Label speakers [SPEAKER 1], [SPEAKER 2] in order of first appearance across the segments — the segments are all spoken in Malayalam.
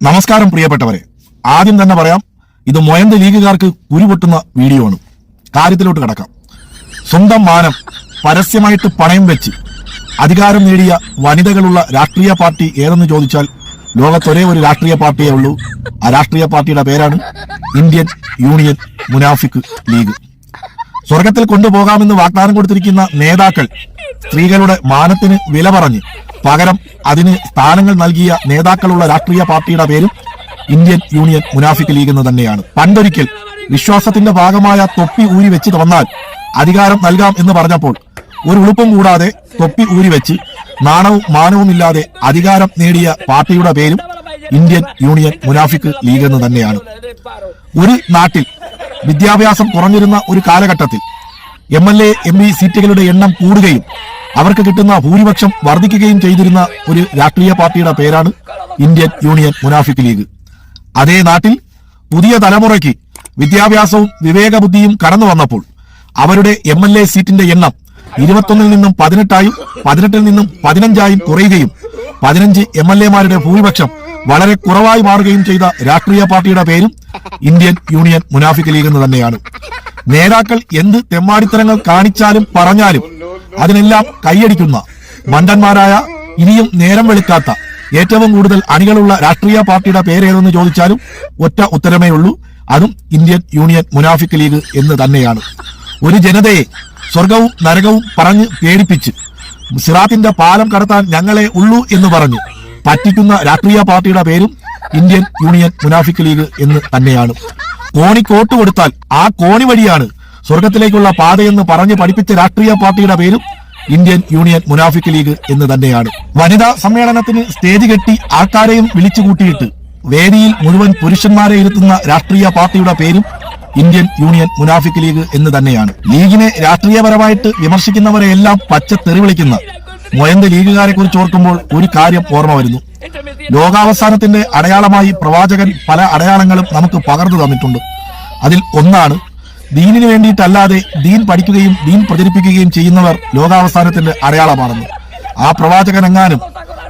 [SPEAKER 1] നമസ്കാരം പ്രിയപ്പെട്ടവരെ. ആദ്യം തന്നെ പറയാം ഇത് മൊയന്ത് ലീഗുകാർക്ക് കുരുപൊട്ടുന്ന വീഡിയോ ആണ്. കാര്യത്തിലോട്ട് കിടക്കാം. സ്വന്തം മാനം പരസ്യമായിട്ട് പണയം വെച്ച് അധികാരം നേടിയ വനിതകളുള്ള രാഷ്ട്രീയ പാർട്ടി ഏതെന്ന് ചോദിച്ചാൽ ലോകത്തൊരേ ഒരു രാഷ്ട്രീയ പാർട്ടിയേ ഉള്ളൂ. ആ രാഷ്ട്രീയ പാർട്ടിയുടെ പേരാണ് ഇന്ത്യൻ യൂണിയൻ മുനാഫിക് ലീഗ്. സ്വർഗത്തിൽ കൊണ്ടുപോകാമെന്ന് വാഗ്ദാനം കൊടുത്തിരിക്കുന്ന നേതാക്കൾ സ്ത്രീകളുടെ മാനത്തിന് വില പറഞ്ഞ് പകരം അതിന് സ്ഥാനങ്ങൾ നൽകിയ നേതാക്കളുള്ള രാഷ്ട്രീയ പാർട്ടിയുടെ പേരും ഇന്ത്യൻ യൂണിയൻ മുനാഫിക് ലീഗ് എന്ന് തന്നെയാണ്. പണ്ടൊരിക്കൽ വിശ്വാസത്തിന്റെ ഭാഗമായ തൊപ്പി ഊരി വെച്ച് തന്നാൽ അധികാരം നൽകാം എന്ന് പറഞ്ഞപ്പോൾ ഒരു ഉളുപ്പും കൂടാതെ തൊപ്പി ഊരി വെച്ച് നാണവും മാനവും ഇല്ലാതെ അധികാരം നേടിയ പാർട്ടിയുടെ പേരും ഇന്ത്യൻ യൂണിയൻ മുനാഫിക് ലീഗ് എന്ന് തന്നെയാണ്. ഒരു നാട്ടിൽ വിദ്യാഭ്യാസം കുറഞ്ഞിരുന്ന ഒരു കാലഘട്ടത്തിൽ M L A M P സീറ്റുകളുടെ എണ്ണം കൂടുകയും അവർക്ക് കിട്ടുന്ന ഭൂരിപക്ഷം വർദ്ധിക്കുകയും ചെയ്തിരുന്ന ഒരു രാഷ്ട്രീയ പാർട്ടിയുടെ പേരാണ് ഇന്ത്യൻ യൂണിയൻ മുനാഫിക് ലീഗ്. അതേ നാട്ടിൽ പുതിയ തലമുറയ്ക്ക് വിദ്യാഭ്യാസവും വിവേകബുദ്ധിയും കടന്നു വന്നപ്പോൾ അവരുടെ എം എൽ എ സീറ്റിന്റെ എണ്ണം ഇരുപത്തൊന്നിൽ നിന്നും പതിനെട്ടായും പതിനെട്ടിൽ നിന്നും പതിനഞ്ചായും കുറയുകയും പതിനഞ്ച് എം എൽ എമാരുടെ ഭൂരിപക്ഷം വളരെ കുറവായി മാറുകയും ചെയ്ത രാഷ്ട്രീയ പാർട്ടിയുടെ പേരും ഇന്ത്യൻ യൂണിയൻ മുനാഫിക് ലീഗ് എന്ന് തന്നെയാണ്. നേതാക്കൾ എന്ത് തെമ്മാടിത്തരങ്ങൾ കാണിച്ചാലും പറഞ്ഞാലും അതിനെല്ലാം കൈയടിക്കുന്ന മണ്ടന്മാരായ ഇനിയും നേരം വെളുക്കാത്ത ഏറ്റവും കൂടുതൽ അണികളുള്ള രാഷ്ട്രീയ പാർട്ടിയുടെ പേരേതെന്ന് ചോദിച്ചാലും ഒറ്റ ഉത്തരമേ ഉള്ളൂ. അതും ഇന്ത്യൻ യൂണിയൻ മുനാഫിക് ലീഗ് എന്ന് തന്നെയാണ്. ഒരു ജനതയെ സ്വർഗവും നരകവും പറഞ്ഞ് പേടിപ്പിച്ച് സിറാത്തിന്റെ പാലം കടത്താൻ ഞങ്ങളെ ഉള്ളൂ എന്ന് പറഞ്ഞ് പറ്റിക്കുന്ന രാഷ്ട്രീയ പാർട്ടിയുടെ പേരും ഇന്ത്യൻ യൂണിയൻ മുനാഫിക് ലീഗ് എന്ന് തന്നെയാണ്. കോണി കോട്ട് കൊടുത്താൽ ആ കോണി വഴിയാണ് സ്വർഗത്തിലേക്കുള്ള പാതയെന്ന് പറഞ്ഞ് പഠിപ്പിച്ച രാഷ്ട്രീയ പാർട്ടിയുടെ പേരും ഇന്ത്യൻ യൂണിയൻ മുനാഫിക് ലീഗ് എന്ന് തന്നെയാണ്. വനിതാ സമ്മേളനത്തിന് സ്റ്റേജ് കെട്ടി ആൾക്കാരെയും വിളിച്ചു കൂട്ടിയിട്ട് വേദിയിൽ മുഴുവൻ പുരുഷന്മാരെ ഇരുത്തുന്ന രാഷ്ട്രീയ പാർട്ടിയുടെ പേരും ഇന്ത്യൻ യൂണിയൻ മുനാഫിക് ലീഗ് എന്ന് തന്നെയാണ്. ലീഗിനെ രാഷ്ട്രീയപരമായിട്ട് വിമർശിക്കുന്നവരെ എല്ലാം പച്ച തെറി മൊയന്ത് ലീഗുകാരെ കുറിച്ച് ഓർക്കുമ്പോൾ ഒരു കാര്യം ഓർമ്മ വരുന്നു. ലോകാവസാനത്തിന്റെ അടയാളമായി പ്രവാചകൻ പല അടയാളങ്ങളും നമുക്ക് പകർന്നു തന്നിട്ടുണ്ട്. അതിൽ ഒന്നാണ് ദീനിന് വേണ്ടിയിട്ടല്ലാതെ ദീൻ പഠിക്കുകയും ദീൻ പ്രചരിപ്പിക്കുകയും ചെയ്യുന്നവർ ലോകാവസാനത്തിന്റെ അടയാളമാണെന്ന്. ആ പ്രവാചകൻ എങ്ങാനും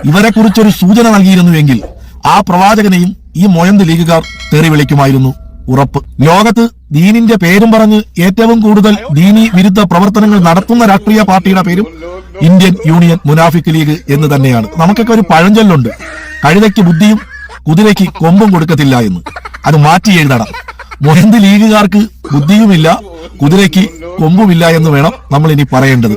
[SPEAKER 1] ഇവരെ കുറിച്ചൊരു സൂചന നൽകിയിരുന്നുവെങ്കിൽ ആ പ്രവാചകനെയും ഈ മൊയന്ത് ലീഗുകാർ തെറി വിളിക്കുമായിരുന്നു. ഉറപ്പ്. ലോകത്ത് ദീനിന്റെ പേരും പറഞ്ഞ് ഏറ്റവും കൂടുതൽ ദീനി വിരുദ്ധ പ്രവർത്തനങ്ങൾ നടത്തുന്ന രാഷ്ട്രീയ പാർട്ടിയുടെ പേരും ഇന്ത്യൻ യൂണിയൻ മുനാഫിക് ലീഗ് എന്ന് തന്നെയാണ്. നമുക്കൊക്കെ ഒരു പഴഞ്ചൊല്ലുണ്ട്. കഴുതയ്ക്ക് ബുദ്ധിയും കുതിരയ്ക്ക് കൊമ്പും കൊടുക്കത്തില്ല എന്ന്. അത് മാറ്റി എഴുതണം. മൊഹന്ത് ലീഗുകാർക്ക് ബുദ്ധിയുമില്ല കുതിരയ്ക്ക് കൊമ്പുമില്ല എന്ന് വേണം നമ്മൾ ഇനി പറയേണ്ടത്.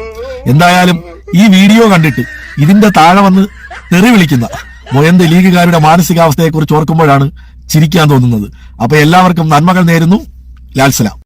[SPEAKER 1] എന്തായാലും ഈ വീഡിയോ കണ്ടിട്ട് ഇതിന്റെ താഴെ വന്ന് തെറി വിളിക്കുന്ന മൊയന്ത് ലീഗുകാരുടെ മാനസികാവസ്ഥയെക്കുറിച്ച് ഓർക്കുമ്പോഴാണ് ചിരിക്കാൻ തോന്നുന്നത്. അപ്പൊ എല്ലാവർക്കും നന്മകൾ നേരുന്നു. ലാൽസലാം